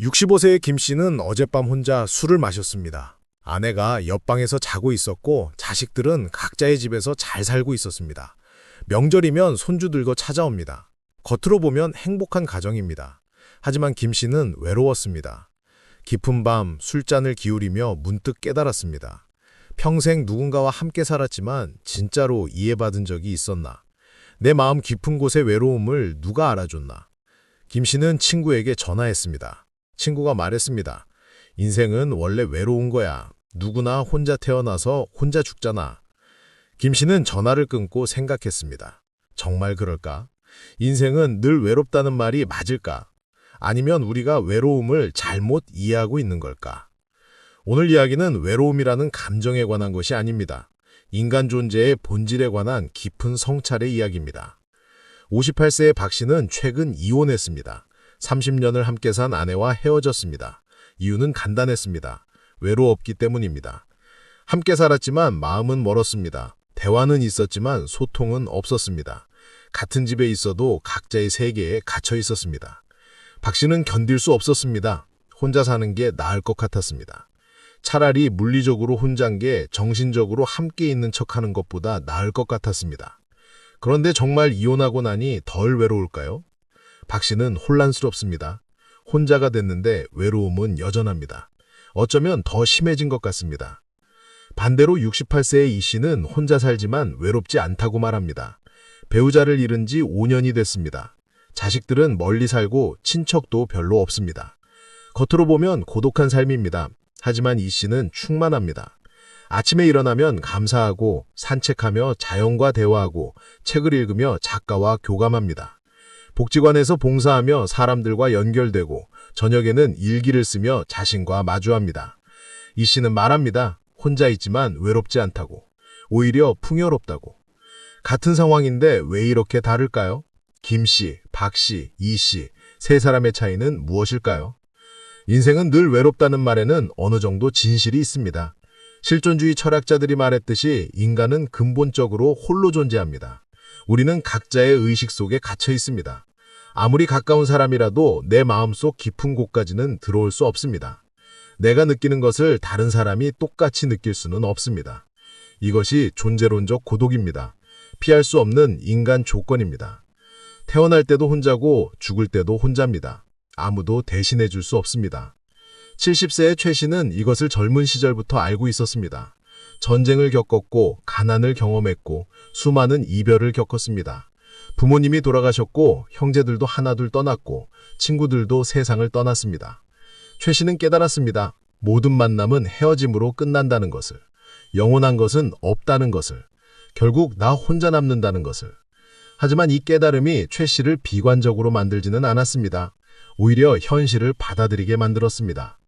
65세의 김 씨는 어젯밤 혼자 술을 마셨습니다. 아내가 옆방에서 자고 있었고 자식들은 각자의 집에서 잘 살고 있었습니다. 명절이면 손주들도 찾아옵니다. 겉으로 보면 행복한 가정입니다. 하지만 김 씨는 외로웠습니다. 깊은 밤 술잔을 기울이며 문득 깨달았습니다. 평생 누군가와 함께 살았지만 진짜로 이해받은 적이 있었나? 내 마음 깊은 곳의 외로움을 누가 알아줬나? 김 씨는 친구에게 전화했습니다. 친구가 말했습니다. 인생은 원래 외로운 거야. 누구나 혼자 태어나서 혼자 죽잖아. 김 씨는 전화를 끊고 생각했습니다. 정말 그럴까? 인생은 늘 외롭다는 말이 맞을까? 아니면 우리가 외로움을 잘못 이해하고 있는 걸까? 오늘 이야기는 외로움이라는 감정에 관한 것이 아닙니다. 인간 존재의 본질에 관한 깊은 성찰의 이야기입니다. 58세의 박 씨는 최근 이혼했습니다. 30년을 함께 산 아내와 헤어졌습니다. 이유는 간단했습니다. 외로웠기 때문입니다. 함께 살았지만 마음은 멀었습니다. 대화는 있었지만 소통은 없었습니다. 같은 집에 있어도 각자의 세계에 갇혀 있었습니다. 박 씨는 견딜 수 없었습니다. 혼자 사는 게 나을 것 같았습니다. 차라리 물리적으로 혼자인 게 정신적으로 함께 있는 척하는 것보다 나을 것 같았습니다. 그런데 정말 이혼하고 나니 덜 외로울까요? 박 씨는 혼란스럽습니다. 혼자가 됐는데 외로움은 여전합니다. 어쩌면 더 심해진 것 같습니다. 반대로 68세의 이 씨는 혼자 살지만 외롭지 않다고 말합니다. 배우자를 잃은 지 5년이 됐습니다. 자식들은 멀리 살고 친척도 별로 없습니다. 겉으로 보면 고독한 삶입니다. 하지만 이 씨는 충만합니다. 아침에 일어나면 감사하고 산책하며 자연과 대화하고 책을 읽으며 작가와 교감합니다. 복지관에서 봉사하며 사람들과 연결되고 저녁에는 일기를 쓰며 자신과 마주합니다. 이 씨는 말합니다. 혼자 있지만 외롭지 않다고. 오히려 풍요롭다고. 같은 상황인데 왜 이렇게 다를까요? 김 씨, 박 씨, 이 씨, 세 사람의 차이는 무엇일까요? 인생은 늘 외롭다는 말에는 어느 정도 진실이 있습니다. 실존주의 철학자들이 말했듯이 인간은 근본적으로 홀로 존재합니다. 우리는 각자의 의식 속에 갇혀 있습니다. 아무리 가까운 사람이라도 내 마음속 깊은 곳까지는 들어올 수 없습니다. 내가 느끼는 것을 다른 사람이 똑같이 느낄 수는 없습니다. 이것이 존재론적 고독입니다. 피할 수 없는 인간 조건입니다. 태어날 때도 혼자고 죽을 때도 혼자입니다. 아무도 대신해 줄 수 없습니다. 70세의 최 씨는 이것을 젊은 시절부터 알고 있었습니다. 전쟁을 겪었고 가난을 경험했고 수많은 이별을 겪었습니다. 부모님이 돌아가셨고 형제들도 하나둘 떠났고 친구들도 세상을 떠났습니다. 최 씨는 깨달았습니다. 모든 만남은 헤어짐으로 끝난다는 것을. 영원한 것은 없다는 것을. 결국 나 혼자 남는다는 것을. 하지만 이 깨달음이 최 씨를 비관적으로 만들지는 않았습니다. 오히려 현실을 받아들이게 만들었습니다.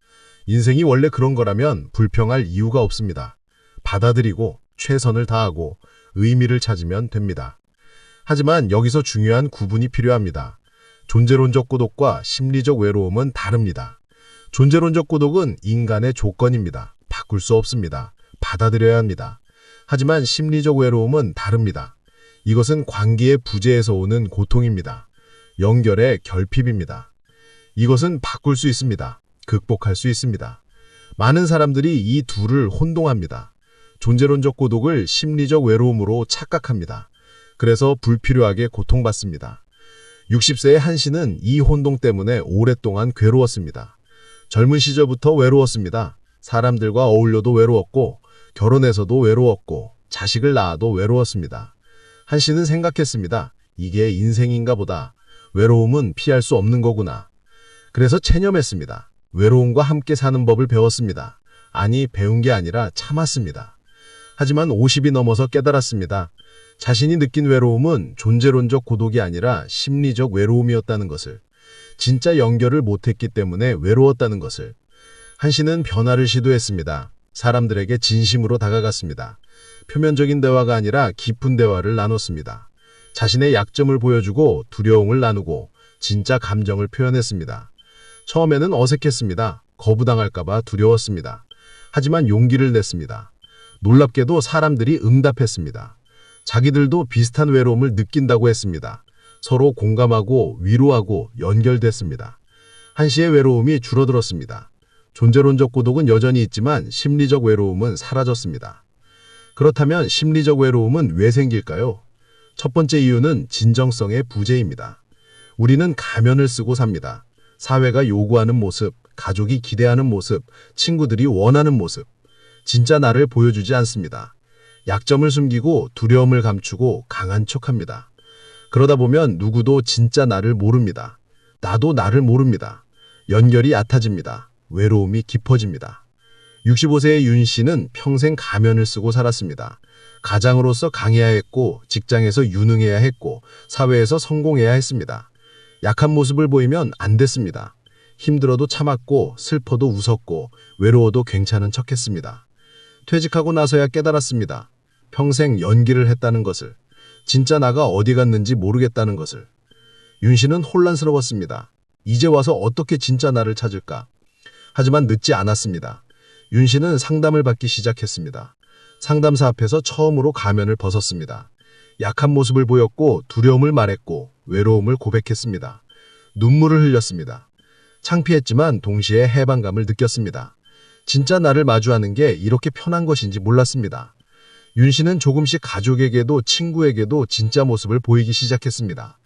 인생이 원래 그런 거라면 불평할 이유가 없습니다. 받아들이고 최선을 다하고 의미를 찾으면 됩니다. 하지만 여기서 중요한 구분이 필요합니다. 존재론적 고독과 심리적 외로움은 다릅니다. 존재론적 고독은 인간의 조건입니다. 바꿀 수 없습니다. 받아들여야 합니다. 하지만 심리적 외로움은 다릅니다. 이것은 관계의 부재에서 오는 고통입니다. 연결의 결핍입니다. 이것은 바꿀 수 있습니다. 극복할 수 있습니다. 많은 사람들이 이 둘을 혼동합니다. 존재론적 고독을 심리적 외로움으로 착각합니다. 그래서 불필요하게 고통받습니다. 60세의 한 씨는 이 혼동 때문에 오랫동안 괴로웠습니다. 젊은 시절부터 외로웠습니다. 사람들과 어울려도 외로웠고, 결혼해서도 외로웠고, 자식을 낳아도 외로웠습니다. 한 씨는 생각했습니다. 이게 인생인가 보다. 외로움은 피할 수 없는 거구나. 그래서 체념했습니다. 외로움과 함께 사는 법을 배웠습니다. 아니, 배운 게 아니라 참았습니다. 하지만 50이 넘어서 깨달았습니다. 자신이 느낀 외로움은 존재론적 고독이 아니라 심리적 외로움이었다는 것을, 진짜 연결을 못했기 때문에 외로웠다는 것을. 한 씨는 변화를 시도했습니다. 사람들에게 진심으로 다가갔습니다. 표면적인 대화가 아니라 깊은 대화를 나눴습니다. 자신의 약점을 보여주고 두려움을 나누고 진짜 감정을 표현했습니다. 처음에는 어색했습니다. 거부당할까봐 두려웠습니다. 하지만 용기를 냈습니다. 놀랍게도 사람들이 응답했습니다. 자기들도 비슷한 외로움을 느낀다고 했습니다. 서로 공감하고 위로하고 연결됐습니다. 한 씨의 외로움이 줄어들었습니다. 존재론적 고독은 여전히 있지만 심리적 외로움은 사라졌습니다. 그렇다면 심리적 외로움은 왜 생길까요? 첫 번째 이유는 진정성의 부재입니다. 우리는 가면을 쓰고 삽니다. 사회가 요구하는 모습, 가족이 기대하는 모습, 친구들이 원하는 모습. 진짜 나를 보여주지 않습니다. 약점을 숨기고 두려움을 감추고 강한 척합니다. 그러다 보면 누구도 진짜 나를 모릅니다. 나도 나를 모릅니다. 연결이 얕아집니다. 외로움이 깊어집니다. 65세의 윤 씨는 평생 가면을 쓰고 살았습니다. 가장으로서 강해야 했고, 직장에서 유능해야 했고, 사회에서 성공해야 했습니다. 약한 모습을 보이면 안 됐습니다. 힘들어도 참았고, 슬퍼도 웃었고, 외로워도 괜찮은 척 했습니다. 퇴직하고 나서야 깨달았습니다. 평생 연기를 했다는 것을, 진짜 나가 어디 갔는지 모르겠다는 것을. 윤 씨는 혼란스러웠습니다. 이제 와서 어떻게 진짜 나를 찾을까? 하지만 늦지 않았습니다. 윤 씨는 상담을 받기 시작했습니다. 상담사 앞에서 처음으로 가면을 벗었습니다. 약한 모습을 보였고 두려움을 말했고 외로움을 고백했습니다. 눈물을 흘렸습니다. 창피했지만 동시에 해방감을 느꼈습니다. 진짜 나를 마주하는 게 이렇게 편한 것인지 몰랐습니다. 윤 씨는 조금씩 가족에게도 친구에게도 진짜 모습을 보이기 시작했습니다.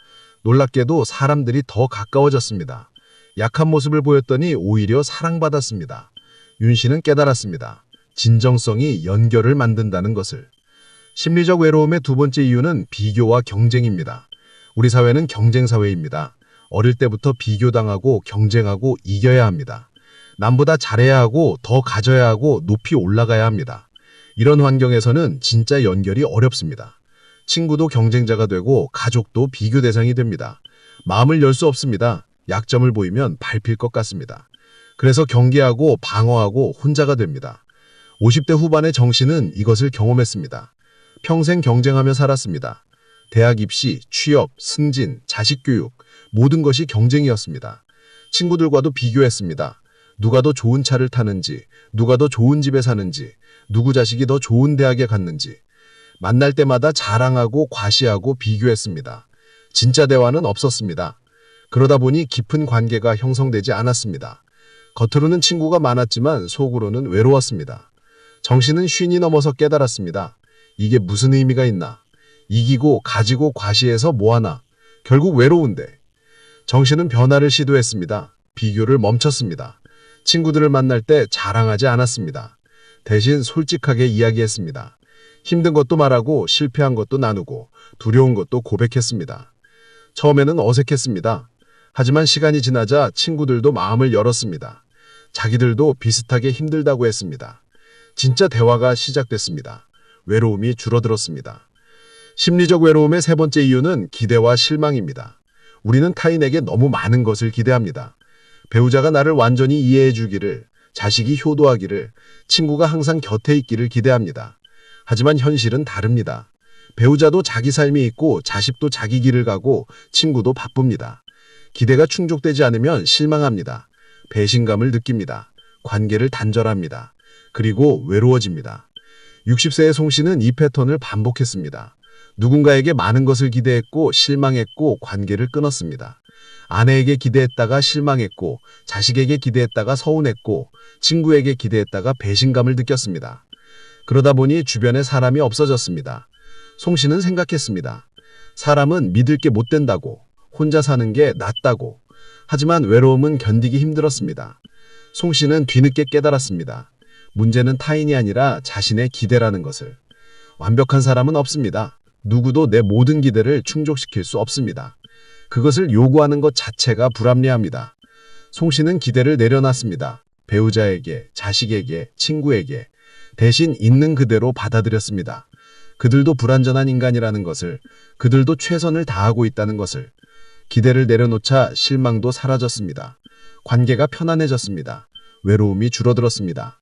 놀랍게도 사람들이 더 가까워졌습니다. 약한 모습을 보였더니 오히려 사랑받았습니다. 윤 씨는 깨달았습니다. 진정성이 연결을 만든다는 것을. 심리적 외로움의 두 번째 이유는 비교와 경쟁입니다. 우리 사회는 경쟁 사회입니다. 어릴 때부터 비교당하고 경쟁하고 이겨야 합니다. 남보다 잘해야 하고 더 가져야 하고 높이 올라가야 합니다. 이런 환경에서는 진짜 연결이 어렵습니다. 친구도 경쟁자가 되고 가족도 비교 대상이 됩니다. 마음을 열 수 없습니다. 약점을 보이면 밟힐 것 같습니다. 그래서 경계하고 방어하고 혼자가 됩니다. 50대 후반의 정 씨는 이것을 경험했습니다. 평생 경쟁하며 살았습니다. 대학 입시, 취업, 승진, 자식 교육, 모든 것이 경쟁이었습니다. 친구들과도 비교했습니다. 누가 더 좋은 차를 타는지, 누가 더 좋은 집에 사는지, 누구 자식이 더 좋은 대학에 갔는지. 만날 때마다 자랑하고 과시하고 비교했습니다. 진짜 대화는 없었습니다. 그러다 보니 깊은 관계가 형성되지 않았습니다. 겉으로는 친구가 많았지만 속으로는 외로웠습니다. 정신은 쉰이 넘어서 깨달았습니다. 이게 무슨 의미가 있나? 이기고 가지고 과시해서 뭐하나? 결국 외로운데. 정신은 변화를 시도했습니다. 비교를 멈췄습니다. 친구들을 만날 때 자랑하지 않았습니다. 대신 솔직하게 이야기했습니다. 힘든 것도 말하고 실패한 것도 나누고 두려운 것도 고백했습니다. 처음에는 어색했습니다. 하지만 시간이 지나자 친구들도 마음을 열었습니다. 자기들도 비슷하게 힘들다고 했습니다. 진짜 대화가 시작됐습니다. 외로움이 줄어들었습니다. 심리적 외로움의 세 번째 이유는 기대와 실망입니다. 우리는 타인에게 너무 많은 것을 기대합니다. 배우자가 나를 완전히 이해해 주기를, 자식이 효도하기를, 친구가 항상 곁에 있기를 기대합니다. 하지만 현실은 다릅니다. 배우자도 자기 삶이 있고 자식도 자기 길을 가고 친구도 바쁩니다. 기대가 충족되지 않으면 실망합니다. 배신감을 느낍니다. 관계를 단절합니다. 그리고 외로워집니다. 60세의 송 씨는 이 패턴을 반복했습니다. 누군가에게 많은 것을 기대했고 실망했고 관계를 끊었습니다. 아내에게 기대했다가 실망했고 자식에게 기대했다가 서운했고 친구에게 기대했다가 배신감을 느꼈습니다. 그러다 보니 주변에 사람이 없어졌습니다. 송 씨는 생각했습니다. 사람은 믿을 게 못 된다고, 혼자 사는 게 낫다고. 하지만 외로움은 견디기 힘들었습니다. 송 씨는 뒤늦게 깨달았습니다. 문제는 타인이 아니라 자신의 기대라는 것을. 완벽한 사람은 없습니다. 누구도 내 모든 기대를 충족시킬 수 없습니다. 그것을 요구하는 것 자체가 불합리합니다. 송 씨는 기대를 내려놨습니다. 배우자에게, 자식에게, 친구에게 대신 있는 그대로 받아들였습니다. 그들도 불완전한 인간이라는 것을, 그들도 최선을 다하고 있다는 것을. 기대를 내려놓자 실망도 사라졌습니다. 관계가 편안해졌습니다. 외로움이 줄어들었습니다.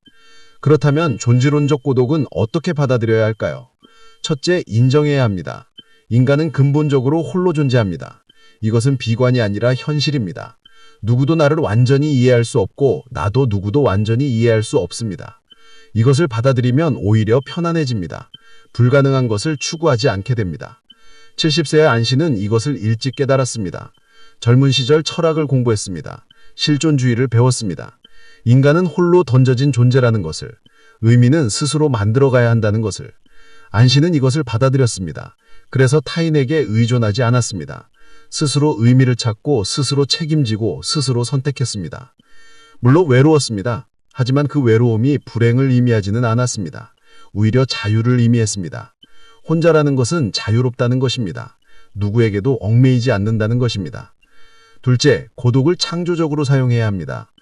그렇다면 존재론적 고독은 어떻게 받아들여야 할까요? 첫째, 인정해야 합니다. 인간은 근본적으로 홀로 존재합니다. 이것은 비관이 아니라 현실입니다. 누구도 나를 완전히 이해할 수 없고 나도 누구도 완전히 이해할 수 없습니다. 이것을 받아들이면 오히려 편안해집니다. 불가능한 것을 추구하지 않게 됩니다. 70세의 안 씨는 이것을 일찍 깨달았습니다. 젊은 시절 철학을 공부했습니다. 실존주의를 배웠습니다. 인간은 홀로 던져진 존재라는 것을, 의미는 스스로 만들어가야 한다는 것을. 안 씨는 이것을 받아들였습니다. 그래서 타인에게 의존하지 않았습니다. 스스로 의미를 찾고 스스로 책임지고 스스로 선택했습니다. 물론 외로웠습니다. 하지만 그 외로움이 불행을 의미하지는 않았습니다. 오히려 자유를 의미했습니다. 혼자라는 것은 자유롭다는 것입니다. 누구에게도 얽매이지 않는다는 것입니다. 둘째, 고독을 창조적으로 사용해야 합니다.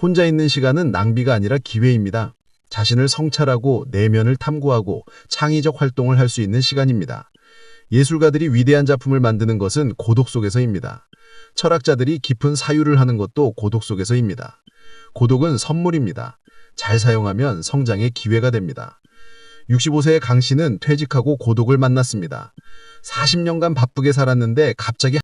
혼자 있는 시간은 낭비가 아니라 기회입니다. 자신을 성찰하고 내면을 탐구하고 창의적 활동을 할 수 있는 시간입니다. 예술가들이 위대한 작품을 만드는 것은 고독 속에서입니다. 철학자들이 깊은 사유를 하는 것도 고독 속에서입니다. 고독은 선물입니다. 잘 사용하면 성장의 기회가 됩니다. 65세의 강 씨는 퇴직하고 고독을 만났습니다. 40년간 바쁘게 살았는데 갑자기